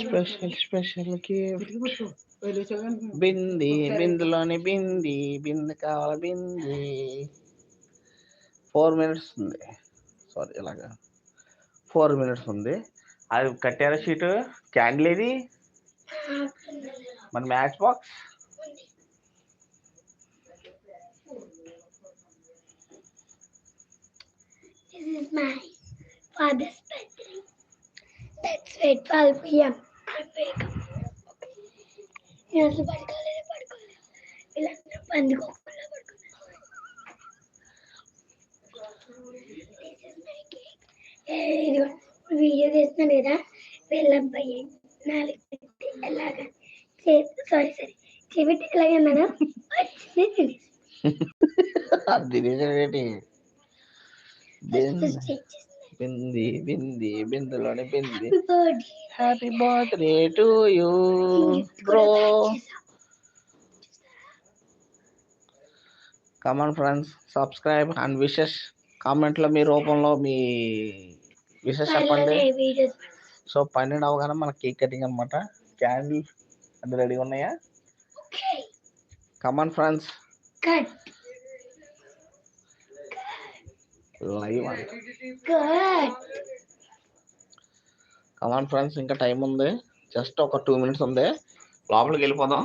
Special special బింది బిందులోని బింది బింది కావాలి బింది ఫోర్ మినిట్స్ ఉంది. సారీ ఇలాగా ఫోర్ మినిట్స్ ఉంది. అది కట్టారా షీట్? క్యాండిల్ ఇది మన match box This is my father's bedroom. Let's wait 12 p.m. I'll wake up. నేను అసలు పడుకోలేదు పడుకోలేదు. వీళ్ళందరూ పందుకోకుండా పడుకున్నారు. వీడియో తీస్తున్నాను లేదా వీళ్ళ నాలుగు పెట్టి ఎలాగా సారీ సారీ చెవిటి ఎలాగన్నాను వచ్చింది తినేసి తినేసేటి బింది. బింది బింది బిందులోని బింది. Happy birthday to you bro come on friends subscribe and wishes కామెంట్లో మీ రూపంలో మీ విషెస్ చెప్పండి. సో పన్నెండు అవగానే మన కేక్ కటింగ్ అనమాట క్యాండిల్ అది రెడీ ఉన్నాయా? Come on friends cut live come on friends ఇంకా టైం ఉంది. జస్ట్ ఒక టూ మినిట్స్ ఉంది. లోపలికి వెళ్ళిపోదాం.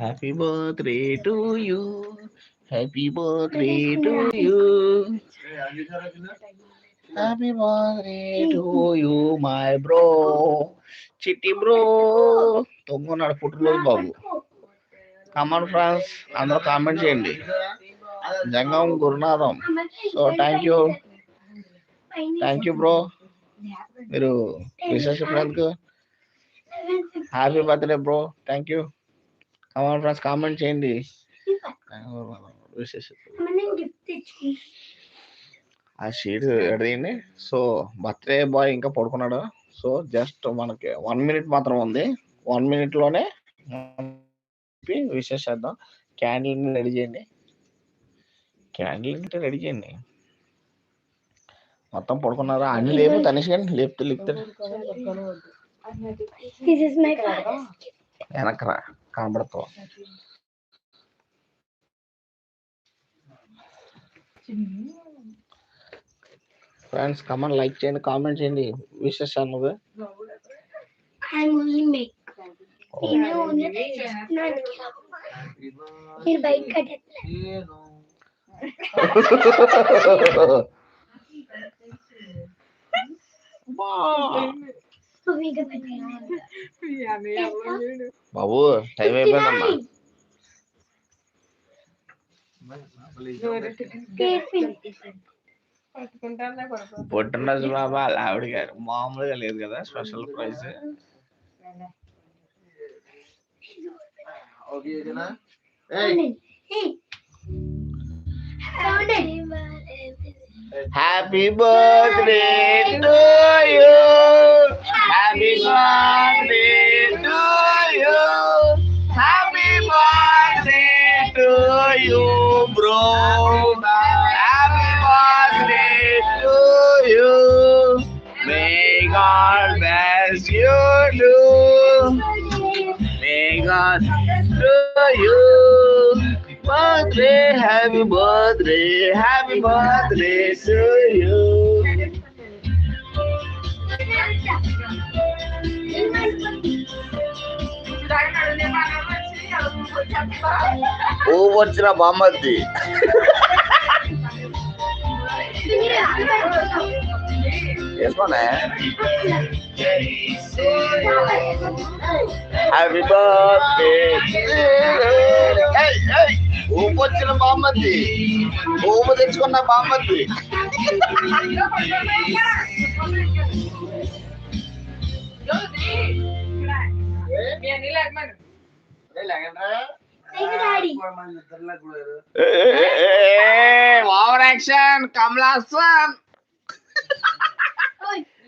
Happy birthday to you happy birthday to you happy birthday to you my bro Chitti bro తొంగున్నాడు పుట్టినరోజు బాబు. కమాన్ ఫ్రెండ్స్ అందరూ కామెంట్ చేయండి. Jangam Gurunatham. So thank you thank you bro మీరు విశేష ఫ్రెండ్కు happy birthday bro thank you come on friends comment చేయండి. విశేష ఆ sheet ఎడదీయండి సో బర్త్డే బాయ్ ఇంకా పడుకున్నాడు. సో జస్ట్ మనకి వన్ మినిట్ మాత్రం ఉంది. వన్ మినిట్లోనే విశేష చేద్దాం. క్యాండిల్ రెడీ చేయండి. క్యాండిల్ అంటే రెడీ చేయండి. మొత్తం పడుకున్నారా? అన్ని లేపు తనిష్ కానీ లేపుతూ లేపుతాడు వెనకరా కనబడతావు ఫ్రెండ్స్ కమన్ లైక్ చేయండి కామెంట్ చేయండి. విశేష అన్నది. ఐ ఓన్లీ మేక్ నేను ఓన్లీ చేస్తున్నాను. మీరు బయట కట్టేట్లేదు. బాబు టైం అయిపోయిందమ్మా. పుట్టినరోజు బాబా ఆవిడ గారు మామూలుగా లేదు కదా special prize happy birthday to you happy birthday to you happy birthday to you bro happy birthday to you may God bless you do may God to you birthday happy birthday happy birthday to you ఓ వచ్చిన బామ్మద్ది వేసుకోనే happy birthday ఊపు వచ్చిన బామ్మద్ది ఊపు తెచ్చుకున్న బామ్మద్ది over action Kamal Haasan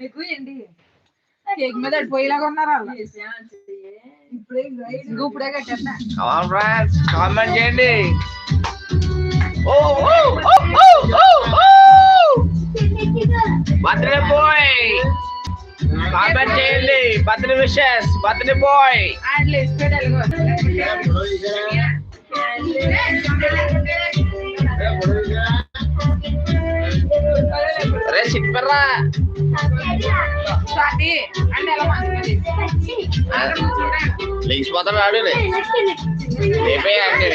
మీకు ఏంటి cake మీద పోయేలాగా ఉన్నారా ఇప్పుడే కట్టేస్తా. ఫ్రెండ్స్ కామెంట్ చేయండి. ఓ ఓ ఓ ఓ ఓ బర్త్డే బాయ్ కామెంట్ చేయండి. బర్త్డే విషెస్ బర్త్డే బాయ్ అట్లా రే చూడండి లేచిపోతాడు ఆడు లేపే అంటే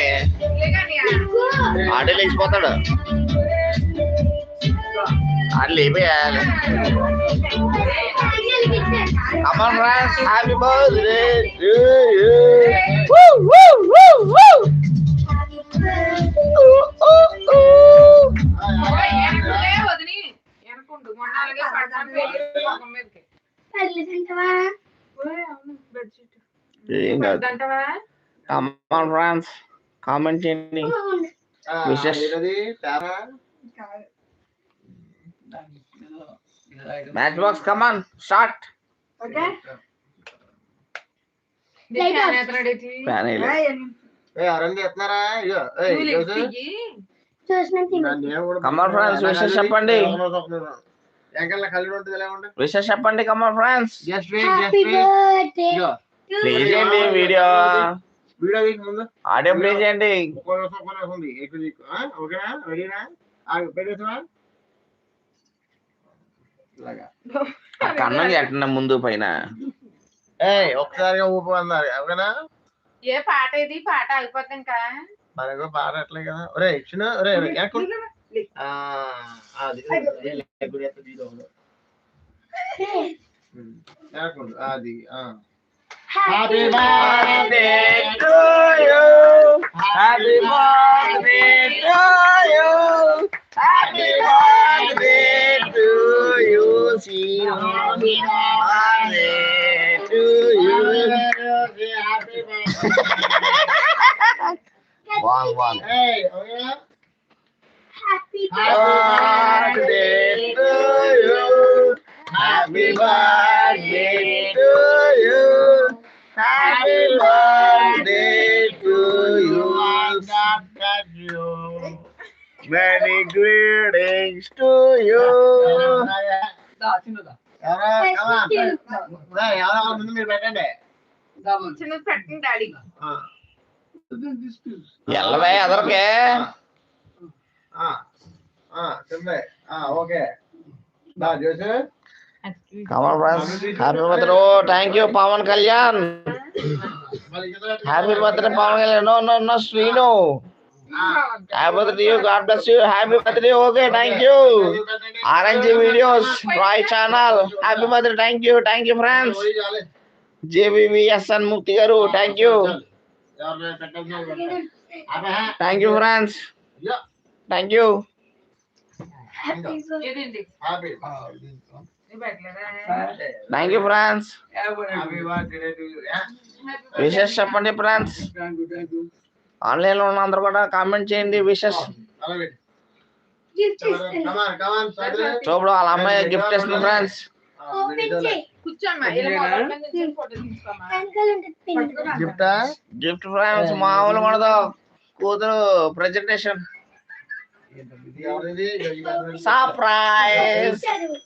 ఆడే లేచిపోతాడు ఆడు. లేపేయాలి come on friends happy birthday to you మొన్నాళ్ళకే పడతాను మొఖం మీదకి ఓయ్, అవును, బెడ్షీట్. ఏం కాదు. వద్దంటావా? కమాన్ ఫ్రెండ్స్ కామెంట్ చేయండి match box come on start. Fan wishes చెప్పండి కమాన్ ఫ్రెండ్స్. చేయండి వీడియో వీడియో వీక్ ముందు. ఆడియో ప్లే చేయండి ఉంది ఎక్కువ? ఓకేనా? రెడీనా కన్నం ముందు పైన. ఏయ్ ఒక్కసారిగా ఊపు అన్నారు. ఓకేనా? ఏ పాట ఇది? పాట ఆగిపోతుంది ఇంకా. మనకు పాట అట్లే కదా. ఒరే ఇచ్చిన ఒరే ఒరే, వెనక్కు. Ah, ah eh, mm. Adi. Ah. Happy birthday to you. Happy birthday to you. Happy birthday to you. Happy birthday to you. Happy birthday. One, one. Hey. Happy birthday to you. Happy birthday to you. Happy birthday to you. Many greetings to you. ఎవరా? Come on. ఒరేయ్, ఎవరా ముందు మీరు పెట్టండి చిన్నది పెట్టండి daddy ఆ. ఎల్లవే ఎదరకే ఆ, ఆ, చెప్పే. ఆ, Okay బా జోసు Kamal friends happy birthday oh thank you Pavan Kalyan happy birthday Pavan Kalyan no no no Srinu happy birthday you God bless you happy birthday okay thank you RNG videos Roy channel happy birthday thank you thank you friends JBVSN Mukti garu thank you thank you friends thank you ఏదండి happy ఇది పెట్టలేదా thank you you wishes చెప్పండి friends ఆన్లైన్లో ఉన్న అందరూ కూడా comment చేయండి wishes so ఇప్పుడు వాళ్ళ అమ్మాయి గిఫ్ట్ ఇస్తుంది పిన్ గిఫ్టా గిఫ్ట్ ఫ్రెండ్స్ మామూలు మనదో కూతురు ప్రెజెంటేషన్ సర్ప్రైజ్ చదువు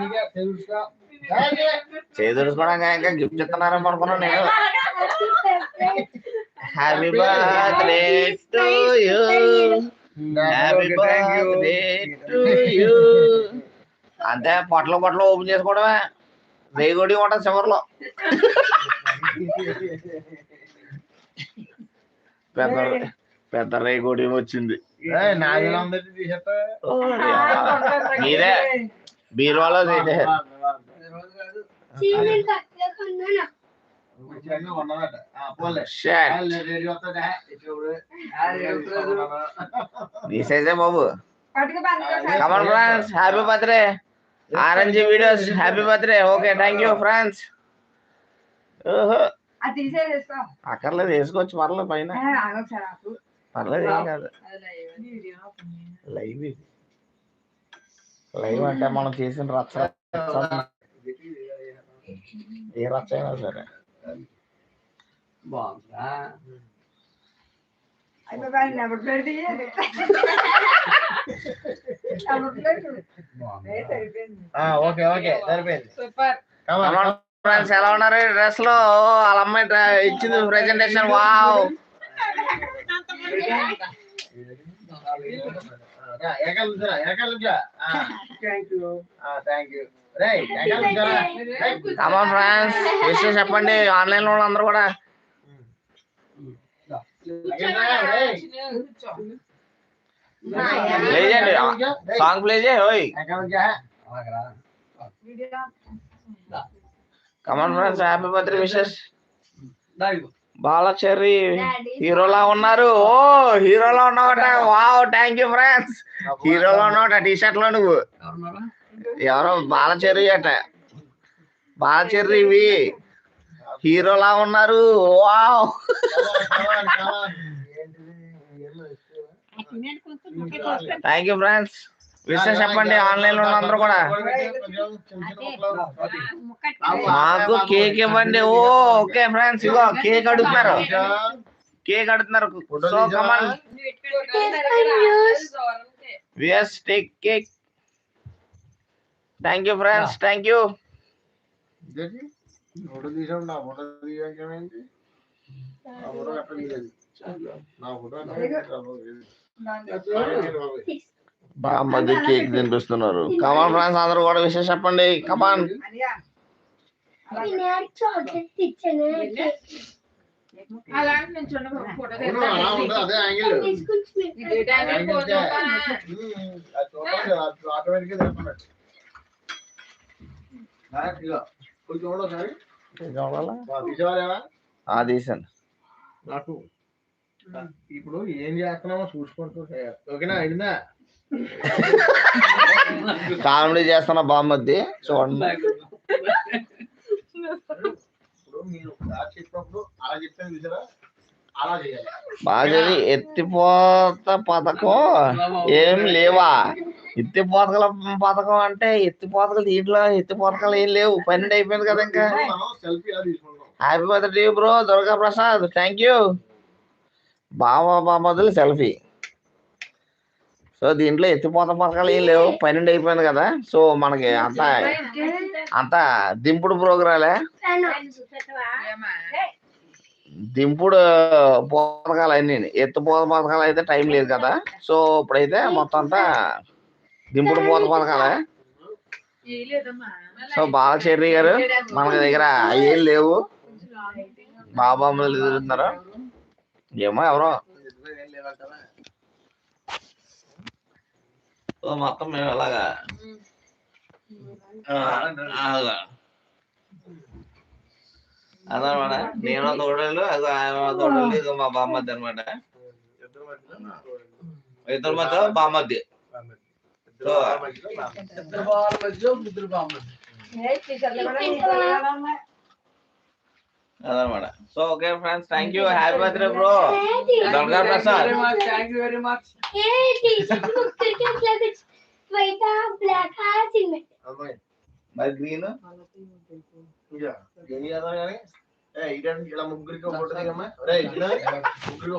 నీకే తెలుసా చేదురుసుకోవడానికి ఇంకా గిఫ్ట్ ఇస్తున్నారేమో అనుకున్నాను నేను. Happy birthday to you happy birthday to you అంతే పొట్టలు పొట్టలు ఓపెన్ చేసుకోవడమే. రేగుడి ఉంటుంది చివరిలో. పెద్ద పెద్ద రేగుడి వచ్చింది. మీరే బీరువాలో తీసేసే బాబు. Come on friends happy birthday RNG videos happy birthday okay thank you friends ఓహో అక్కర్లేదు వేసుకోవచ్చు పర్లేదు పైన. పర్లేదు ఏం కాదు. అది లైవ్ ఇది. లైవ్ అంటే మనం చేసిన రచ్చ రచ్చ. ఏ రచ్చ అయినా సరే. బాగుందా? ఆ, ఓకే ఓకే సరిపోయింది. సూపర్. ఎలా ఉన్నారు? డ్రెస్లో వాళ్ళ అమ్మాయి డ్ర- ఇచ్చింది ప్రెజెంటేషన్ వావ్ కమాన్ విషయం చెప్పండి ఆన్లైన్లో అందరూ కూడా ప్లే చేయండి సాంగ్ ప్లే చేయి come on friends happy birthday wishes Balacherry హీరోలా ఉన్నారు. ఓ హీరోలా ఉన్నావట. వావ్ థ్యాంక్ యూ ఫ్రెండ్స్ హీరోలా ఉన్నావట టీ షర్ట్లో నువ్వు. ఎవరున్నారా? ఎవరో బాలచెర్రి అట. బాలచెర్రి ఇవి హీరోలా ఉన్నారు. వావ్? థ్యాంక్ యూ ఫ్రెండ్స్ విషయం చెప్పండి ఆన్లైన్లో అందరూ కూడా మాకు కేక్ ఇవ్వండి ఓ ఓకే ఫ్రెండ్స్ ఇగో కేక్ అడుగుతున్నారు కేక్ అడుగుతున్నారు so come on VS take cake thank you friends thank you photo తీసాడు నా ఫోటో నా ఫోటో నా ఫోటో బామ్మది కేక్ తినిపిస్తున్నారు కమాన్ ఫ్రెండ్స్ అందరూ కూడా విషయం చెప్పండి. కమాన్ నాకు ఇప్పుడు ఏం చేస్తున్నామో చూసుకుంటూ. ఓకేనా అయిందా? కామెడీ చేస్తున్న బామ్మద్ది. చూడండి. బాగా ఎత్తిపోత పథకం ఏం లేవా? ఎత్తిపోతకల పథకం అంటే ఎత్తిపోతకలు దీంట్లో ఎత్తిపోతకలు ఏం లేవు. పన్నెండు అయిపోయింది కదా ఇంకా. Happy birthday bro Durga Prasad thank you బాబా బామ్మదులు సెల్ఫీ సో దీంట్లో ఎత్తిపోత పథకాలు ఏం లేవు. పన్నెండు అయిపోయింది కదా. సో మనకి అంతా అంతా దింపుడు ప్రోగ్రాలే. దింపుడు పథకాలు అన్ని. ఎత్తిపోత పథకాలు అయితే టైం లేదు కదా. సో ఇప్పుడైతే మొత్తం అంతా దింపుడు పోత పథకాలే సో బాగా చెర్రి గారు మన దగ్గర ఏం లేవు. బాబా అమ్మలు తిరుగుతున్నారు ఏమో ఎవరో సో మొత్తం మేము ఎలాగా అలాగా అదనమాట నేను తోడలు అది ఆయన తోడలు ఇది మా బామ్మద్ది అనమాట ఇద్దరు మధ్య బామ్మద్ది. సో ఇద్దరు బావాల మధ్య ముగ్గురు బామ్మ. అదనమాట so okay friends thank you happy birthday bro Durga Prasad thank you very much మరి గ్రీన్ ఇలా ముగ్గురికి ఒక ఫోటో దిగమ్మా రే ఇలా ముగ్గురికి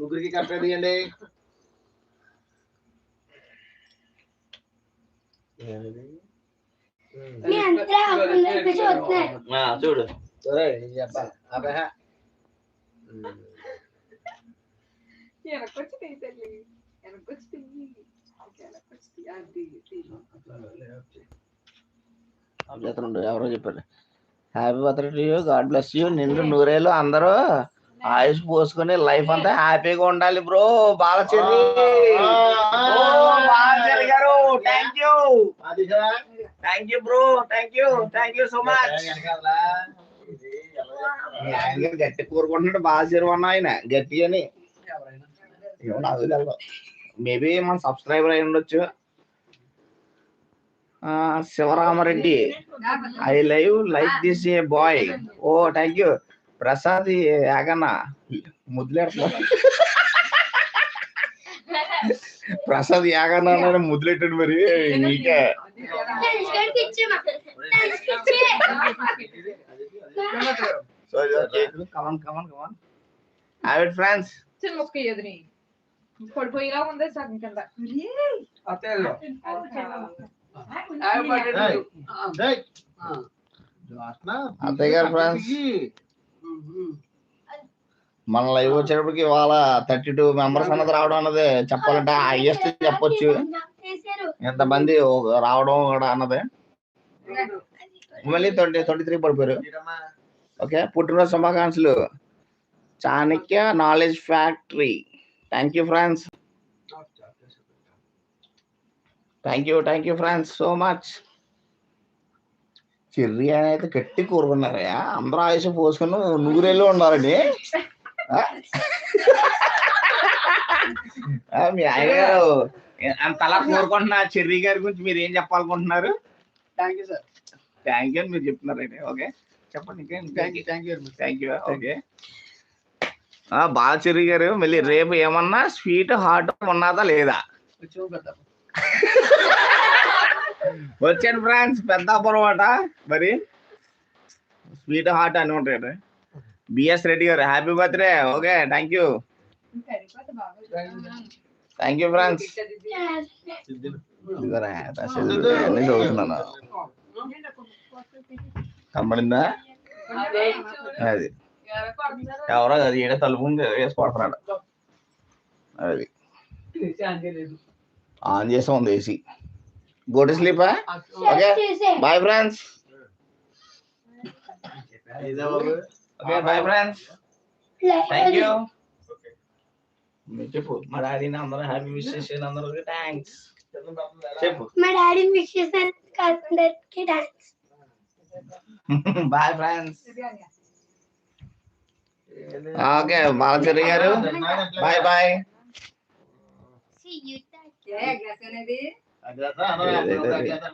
ముగ్గురికి రూపీస్ వస్తున్నారు చూడు. ఎవరో చెప్పారు. Happy birthday you God bless you నిండు నూరేళ్ళు అందరూ. ఆయుష్ పోసుకొని లైఫ్ అంతా హ్యాపీగా ఉండాలి bro Balacherry Balacherry garu thank you thank you bro thank you thank you so much ఆయన గట్టి కోరుకుంటున్నాడు బాలచెర్రి అన్న ఆయన. నాకు తెలియదు మేబీ మన సబ్స్క్రైబర్ అయి ఉండొచ్చు. ఆ, Sivaramareddy. I live like this a boy oh thank you Prasad యాగన్న ముద్దులేడుతున్నా ప్రసాద్ యాగన్న ముద్దులెట్టాడు మరి so come on come on come on hi friends చిన్న ముక్క ఎదుని పడిపోయేలా ఉంది సగం కింద అత్తేళ్ళు ఏయ్, వాసన అత్తయ్య గారు ఫ్రెండ్స్ మన లైవ్ వచ్చేటప్పటికి ఇవాళ థర్టీ టూ మెంబర్స్ అన్నది రావడం అన్నది చెప్పాలంటే హైయెస్ట్ చెప్పొచ్చు. ఎంతమంది ఒక- రావడం కూడా అన్నది. మళ్ళీ ట్వంటీ ట్వంటీ త్రీ పడిపోయారు. ఓకే పుట్టినరోజు శుభాకాంక్షలు. Chanakya knowledge factory thank you friends thank you thank you friends so much Cherry అని అయితే గట్టి కూరుకున్నారయ్యా అందరూ ఆయుష పోసుకుని నూరేళ్ళు ఉండాలండి మీ ఆయన గారు అంత అలా కోరుకుంటున్నా చెర్రీ గారి గురించి మీరు ఏం చెప్పాలనుకుంటున్నారు? Thank you sir thank you అని మీరు చెప్తున్నారు అయితే ఓకే. చెప్పండి ఇంకేం? Thank you thank you thank you okay. బాగా చెర్రీ గారు మళ్ళీ రేపు ఏమన్నా స్వీట్ హాట్ ఉన్నదా లేదా? వచ్చాను ఫ్రెండ్స్ పెద్దాపురం అట. మరి స్వీట్ హాట్ అని ఉంటాడు BS Reddy garu happy birthday okay thank you thank you friends చదువుతున్నాను. కనబడిందా? అది. ఎవరో అది ఈడ తలుపు ఉంది, వేసి కొడుతున్నాడు అది ఆన్ చేసి ఉంది ఏసీ గోటి స్లీపా ఓకే బాయ్ ఫ్రెండ్స్ ఇదే బాబు. Okay bye friends thank you చెప్పు మా డాడీని అందరూ హ్యాపీ విష్ చేసి అందరూ థ్యాంక్స్ చెప్పు మా డాడీ విష్ చేశారు అందరికి dance bye friends okay Balacherry garu bye bye ఏ గ్లాస్ అనేది అది అదా, అదా, అదా, అదా, అదా.